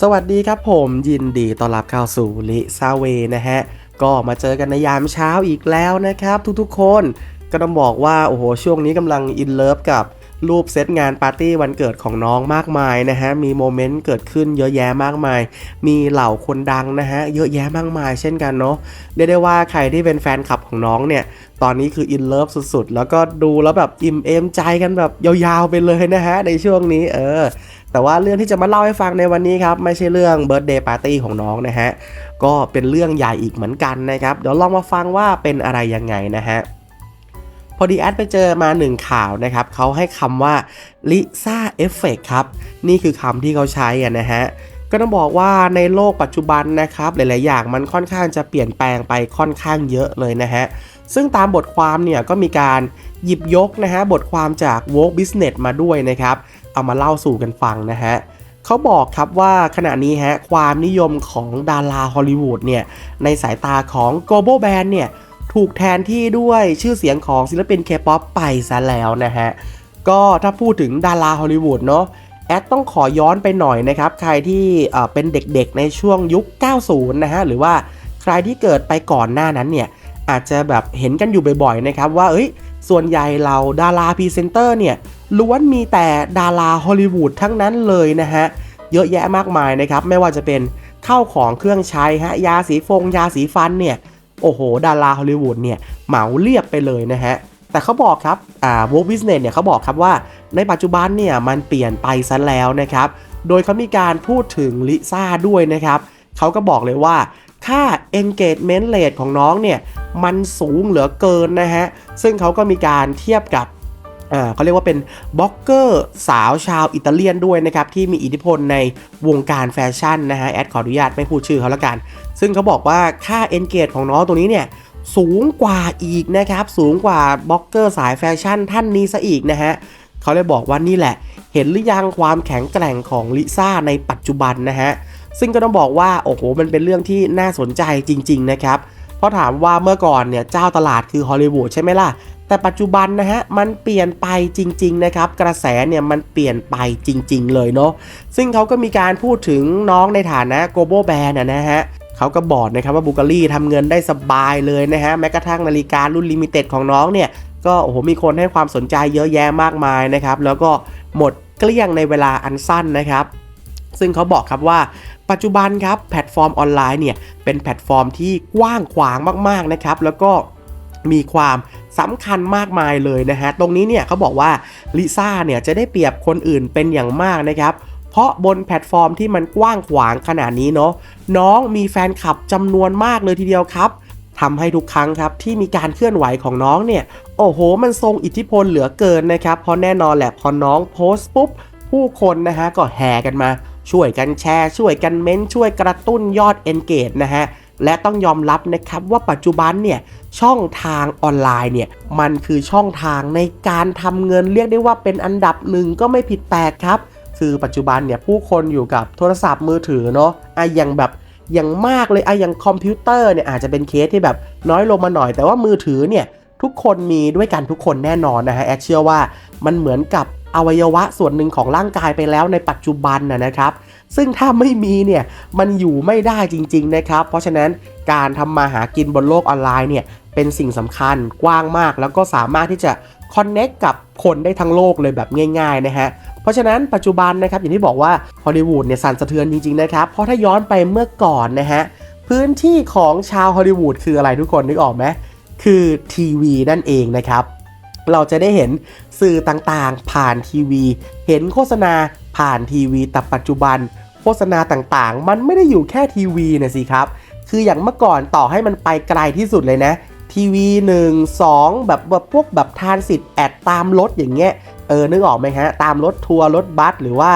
สวัสดีครับผมยินดีต้อนรับเข้าสู่ลิซาเวนะฮะ ก็มาเจอกันในยามเช้าอีกแล้วนะครับ ทุกๆคนก็ต้องบอกว่า โอ้โห ช่วงนี้กำลังอินเลิฟกับรูปเซตงานปาร์ตี้วันเกิดของน้องมากมายนะฮะ มีโมเมนต์เกิดขึ้นเยอะแยะมากมาย มีเหล่าคนดังนะฮะ เยอะแยะมากมายเช่นกันเนาะเรียกได้ว่าใครที่เป็นแฟนคลับของน้องเนี่ย ตอนนี้คืออินเลิฟสุดๆ แล้วก็ดูแล้วแบบอิ่มเอมใจกันแบบยาวๆไปเลยนะฮะ ในช่วงนี้เออ แต่ว่าเรื่องที่จะมาเล่าให้ฟังในวันนี้ครับ ไม่ใช่เรื่องเบิร์ d เดย์ปาร์ตี้ของน้องนะฮะ ก็เป็นเรื่องใหญ่อีกเหมือนกันนะครับ เดี๋ยวลองมาฟังว่าเป็นอะไรยังไงนะฮะ พอดีแอดไปเจอมาหนึ่งข่าวนะครับเขาให้คำว่าลิซ่าเอฟเฟกครับ นี่คือคำที่เขาใช้อะนะฮะก็ต้องบอกว่าในโลกปัจจุบันนะครับ หลาย ๆ อย่างมันค่อนข้างจะเปลี่ยนแปลงไปค่อนข้างเยอะเลยนะฮะ ซึ่งตามบทความเนี่ยก็มีการหยิบยกนะฮะบทความจาก Vogue Business มาด้วยนะครับ เอามาเล่าสู่กันฟังนะฮะเขาบอกครับว่าขณะนี้ฮะความนิยมของดาราฮอลลีวูดเนี่ยในสายตาของ global band เนี่ยถูกแทนที่ด้วยชื่อเสียงของศิลปินเคป๊อปไปซะแล้วนะฮะก็ถ้าพูดถึงดาราฮอลลีวูดเนาะแอดต้องขอย้อนไปหน่อยนะครับ ใครที่เอ่อเป็นเด็กๆในช่วงยุค 90 นะฮะหรือว่าใครที่เกิดไปก่อนหน้านั้นเนี่ย อาจจะแบบเห็นกันอยู่บ่อยๆนะครับว่าเอ้ยส่วนใหญ่เราดาราพรีเซนเตอร์เนี่ยล้วนมีแต่ดาราฮอลลีวูดทั้งนั้นเลยนะฮะ เยอะแยะมากมายนะครับ ไม่ว่าจะเป็นข้าวของเครื่องใช้ฮะยาสีฟง ยาสีฟันเนี่ย โอ้โห ดาราฮอลลีวูดเนี่ยเหมาเรียบไปเลยนะฮะ แต่เขาบอกครับอ่า Vogue Business เนี่ยเขาบอกครับว่าในปัจจุบันเนี่ยมันเปลี่ยนไปซะแล้วนะครับ โดยเขามีการพูดถึงลิซ่าด้วยนะครับเขาก็บอกเลยว่า ค่า engagement rate ของน้องเนี่ยมันสูงเหลือเกินนะฮะ ซึ่งเขาก็มีการเทียบกับอ่าเขาเรียกว่าเป็นบล็อกเกอร์สาวชาวอิตาเลียนด้วยนะครับ ที่มีอิทธิพลในวงการแฟชั่นนะฮะ แอดขออนุญาตไม่พูดชื่อเขาละกัน ซึ่งเขาบอกว่าค่า engage ของน้องตัวนี้เนี่ยสูงกว่าอีกนะครับ สูงกว่าบล็อกเกอร์สายแฟชั่นท่านนี้ซะอีกนะฮะเขาเลยบอกว่านี่แหละ เห็นหรือยังความแข็งแกร่งของลิซ่าในปัจจุบันนะฮะ ซึ่งก็ต้องบอกว่าโอ้โหมันเป็นเรื่องที่น่าสนใจจริง ๆ นะครับ เพราะถามว่าเมื่อก่อนเนี่ยเจ้าตลาดคือฮอลลีวูดใช่ไหมล่ะ แต่ปัจจุบันนะฮะมันเปลี่ยนไปจริง ๆ นะครับ กระแสเนี่ยมันเปลี่ยนไปจริง ๆ เลยเนาะซึ่งเขาก็มีการพูดถึงน้องในฐานะ global band นะนะฮะเขาก็บอกนะครับว่าบูการีทำเงินได้สบายเลยนะฮะแม้กระทั่งนาฬิการุ่นลิมิเต็ดของน้องเนี่ยก็โอ้โหมีคนให้ความสนใจเยอะแยะมากมายนะครับแล้วก็หมดเกลี้ยงในเวลาอันสั้นนะครับ ซึ่งเขาบอกครับว่าปัจจุบันครับแพลตฟอร์มออนไลน์เนี่ยเป็นแพลตฟอร์มที่กว้างขวางมากๆนะครับแล้วก็มีความสำคัญมากมายเลยนะฮะ ตรงนี้เนี่ยเขาบอกว่าลิซ่าเนี่ยจะได้เปรียบคนอื่นเป็นอย่างมากนะครับเพราะบนแพลตฟอร์มที่มันกว้างขวางขนาดนี้เนาะน้องมีแฟนคลับจำนวนมากเลยทีเดียวครับทำให้ทุกครั้งครับที่มีการเคลื่อนไหวของน้องเนี่ย โอ้โห มันทรงอิทธิพลเหลือเกินนะครับเพราะแน่นอนแหละพอน้องโพสต์ปุ๊บผู้คนนะฮะก็แห่กันมา ช่วยกันแชร์ ช่วยกันเม้นช่วยกระตุ้นยอด engage นะฮะและต้องยอมรับนะครับว่าปัจจุบันเนี่ยช่องทางออนไลน์เนี่ยมันคือช่องทางในการทำเงินเรียกได้ว่าเป็นอันดับหนึ่งก็ไม่ผิดแปลกครับ คือปัจจุบันเนี่ยผู้คนอยู่กับโทรศัพท์มือถือเนาะไอะอย่างแบบอย่างมากเลยไอะอย่างคอมพิวเตอร์เนี่ยอาจจะเป็นเคสที่แบบน้อยลงมาหน่อยแต่ว่ามือถือเนี่ยทุกคนมีด้วยกันทุกคนแน่นอนนะฮะแอดเชื่อว่ามันเหมือนกับ อวัยวะส่วนหนึ่งของร่างกายไปแล้วในปัจจุบันนะครับ ซึ่งถ้าไม่มีเนี่ยมันอยู่ไม่ได้จริง ๆนะครับ เพราะฉะนั้นการทำมาหากินบนโลกออนไลน์เนี่ยเป็นสิ่งสำคัญกว้างมาก แล้วก็สามารถที่จะคอนเน็กกับคนได้ทั้งโลกเลยแบบง่ายๆนะฮะเพราะฉะนั้นปัจจุบันนะครับอย่างที่บอกว่าฮอลลีวูดเนี่ยสั่นสะเทือนจริงๆนะครับเพราะถ้าย้อนไปเมื่อก่อนนะฮะพื้นที่ของชาวฮอลลีวูดคืออะไรทุกคนนึกออกไหมคือทีวีนั่นเองนะครับ เราจะได้เห็นสื่อต่างๆ ผ่านทีวี เห็นโฆษณาผ่านทีวีแต่ปัจจุบัน โฆษณาต่างๆ มันไม่ได้อยู่แค่ทีวีนะสิครับ คืออย่างเมื่อก่อนต่อให้มันไปไกลที่สุดเลยนะ ทีวี 1 2 แบบแบบพวกแบบทานสิทธิ์แอดตามรถอย่างเงี้ยเออนึกออกไหมฮะ ตามรถทัวร์รถบัสหรือว่า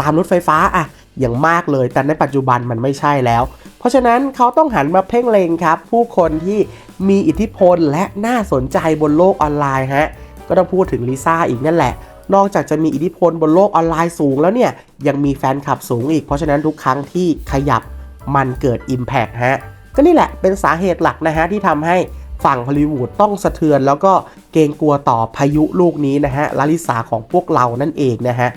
ตามรถไฟฟ้าอะอย่างมากเลย แต่ในปัจจุบันมันไม่ใช่แล้ว ราะฉะนั้นเขาต้องหันมาเพ่งเลงครับ ผู้คนที่มีอิทธิพลและน่าสนใจบนโลกออนไลน์ฮะก็ต้องพูดถึงลิซ่าอีกนั่นแหละ นอกจากจะมีอิทธิพลบนโลกออนไลน์สูงแล้วเนี่ย ยังมีแฟนคลับสูงอีก เพราะฉะนั้นทุกครั้งที่ขยับมันเกิด Impact ฮะ ก็นี่แหละเป็นสาเหตุหลักนะฮะที่ทำให้ฝั่งฮอลลีวูดต้องสะเทือน แล้วก็เกรงกลัวต่อพายุลูกนี้นะฮะลาลิสาของพวกเรานั่นเองนะฮะ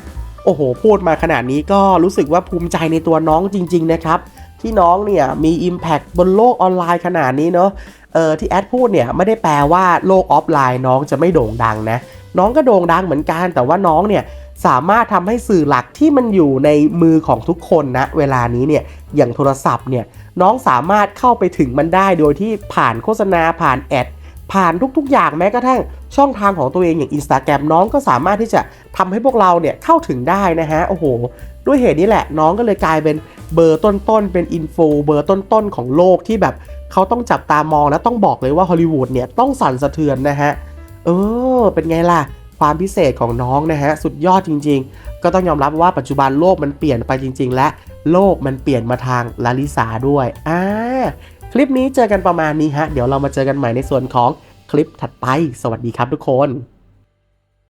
โอ้โห พูดมาขนาดนี้ก็รู้สึกว่าภูมิใจในตัวน้องจริง ๆ นะครับ ที่น้องเนี่ยมี Impact บนโลกออนไลน์ขนาดนี้เนาะเออที่แอดพูดเนี่ยไม่ได้แปลว่าโลกออฟไลน์น้องจะไม่โด่งดังนะ น้องก็โด่งดังเหมือนกัน แต่ว่าน้องเนี่ยสามารถทำให้สื่อหลักที่มันอยู่ในมือของทุกคนนะเวลานี้เนี่ยอย่างโทรศัพท์เนี่ยน้องสามารถเข้าไปถึงมันได้โดยที่ผ่านโฆษณาผ่านแอดผ่านทุกๆ อย่างแม้กระทั่งช่องทางของตัวเองอย่าง Instagram น้องก็สามารถที่จะทำให้พวกเราเนี่ยเข้าถึงได้นะฮะโอ้โห ด้วยเหตุนี้แหละน้องก็เลยกลายเป็น เบอร์ต้นๆเป็นอินโฟเบอร์ต้นๆของโลกที่แบบเขาต้องจับตามองและต้องบอกเลยว่าฮอลลีวูดเนี่ยต้องสั่นสะเทือนนะฮะ เออ เป็นไงล่ะ ความพิเศษของน้องนะฮะ สุดยอดจริง ๆ ก็ต้องยอมรับว่าปัจจุบันโลกมันเปลี่ยนไปจริง ๆ และโลกมันเปลี่ยนมาทางลาลิสาด้วยอ่าคลิปนี้เจอกันประมาณนี้ฮะ เดี๋ยวเรามาเจอกันใหม่ในส่วนของคลิปถัดไป สวัสดีครับทุกคน